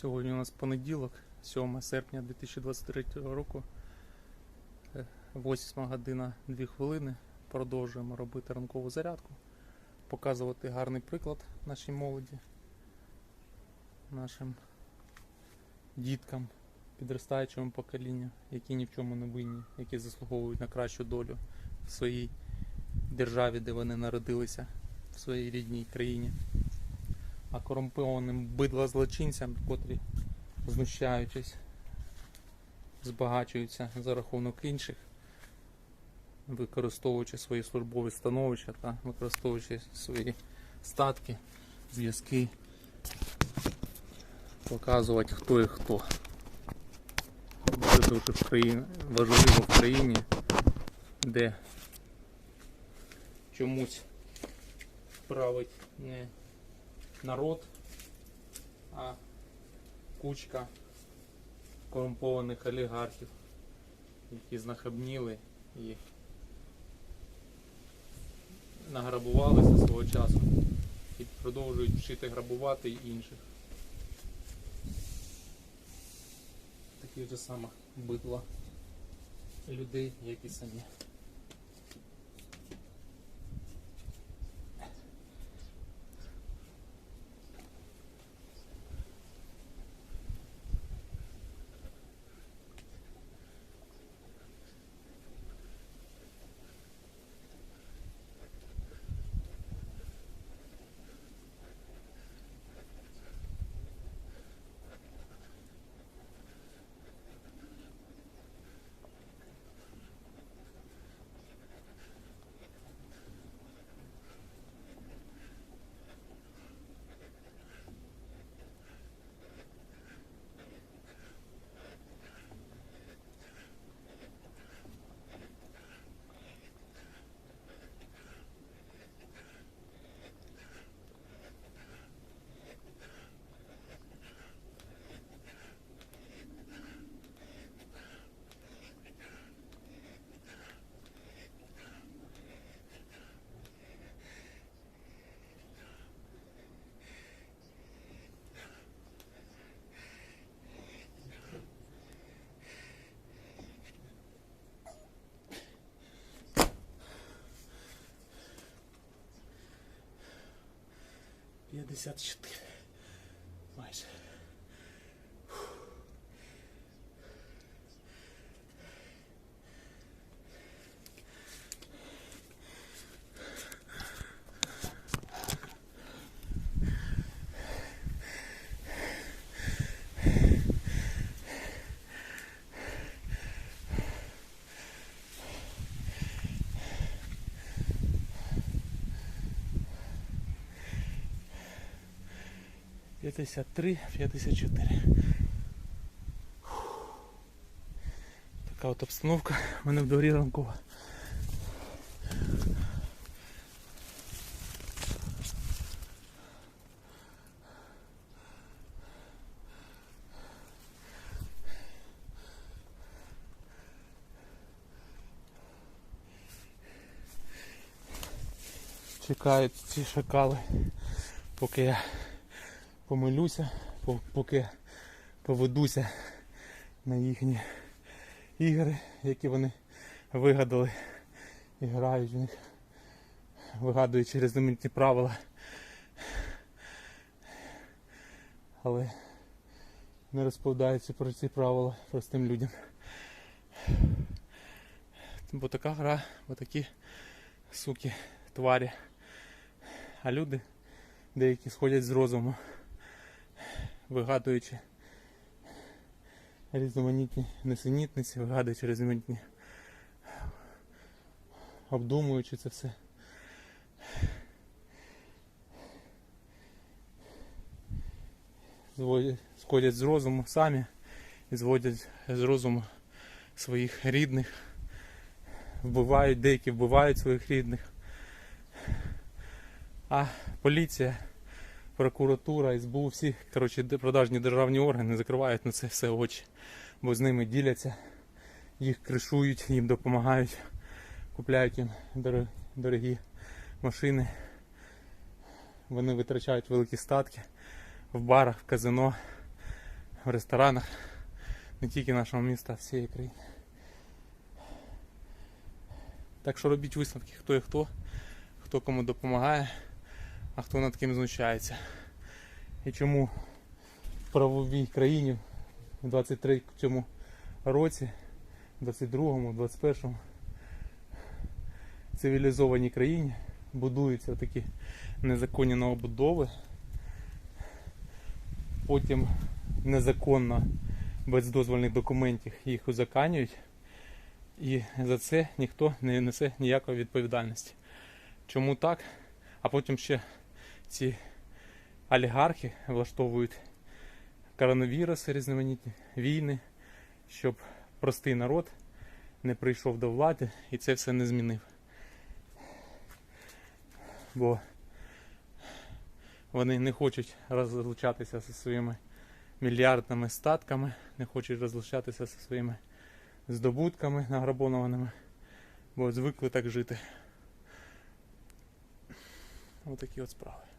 Сьогодні у нас понеділок, 7 серпня 2023 року. Е, 8 година 2 хвилини. Продовжуємо робити ранкову зарядку, показувати гарний приклад нашій молоді, нашим діткам, підростаючому поколінню, які ні в чому не винні, які заслуговують на кращу долю в своїй державі, де вони народилися, в своїй рідній країні а корумпованим бидлозлочинцям, котрі, знущаючись, збагачуються за рахунок інших, використовуючи свої службові становища та використовуючи свої статки, зв'язки, показувати хто і хто. Це дуже важливо в країні, де чомусь править не народ, а кучка корумпованих олігархів, які знахабніли і награбувалися свого часу і продовжують вчити грабувати інших. Таких же самих бидла людей, як і самі. 64 mais. 53-54. Така от обстановка в мене в дворі ранкова. Чекають ці шакали, поки я помилюся, поки поведуся на їхні ігри, які вони вигадали і грають в них, вигадуючи різноманітні правила. Але не розповідаються про ці правила простим людям. Бо така гра, бо такі суки, тварі. А люди деякі сходять з розуму вигадуючи різноманітні несенітниці, вигадуючи різноманітні, обдумуючи це все. Сходять з розуму самі і зводять з розуму своїх рідних, вбивають, деякі вбивають своїх рідних. А поліція прокуратура, СБУ, всі коротше, продажні державні органи закривають на це все очі, бо з ними діляться, їх кришують, їм допомагають, купляють їм дор- дорогі машини. Вони витрачають великі статки в барах, в казино, в ресторанах не тільки нашого міста, а всієї країни. Так що робіть висновки, хто і хто, хто кому допомагає, а хто над ким знущається. І чому в правовій країні в 23 цьому році, в 22-му, 21-му цивілізованій країні будуються такі незаконні новобудови. Потім незаконно без дозвольних документів їх узаканюють. І за це ніхто не несе ніякої відповідальності. Чому так? А потім ще ці олігархи влаштовують коронавіруси різноманітні, війни, щоб простий народ не прийшов до влади і це все не змінив. Бо вони не хочуть розлучатися зі своїми мільярдними статками, не хочуть розлучатися зі своїми здобутками награбованими, бо звикли так жити. Ось такі от справи.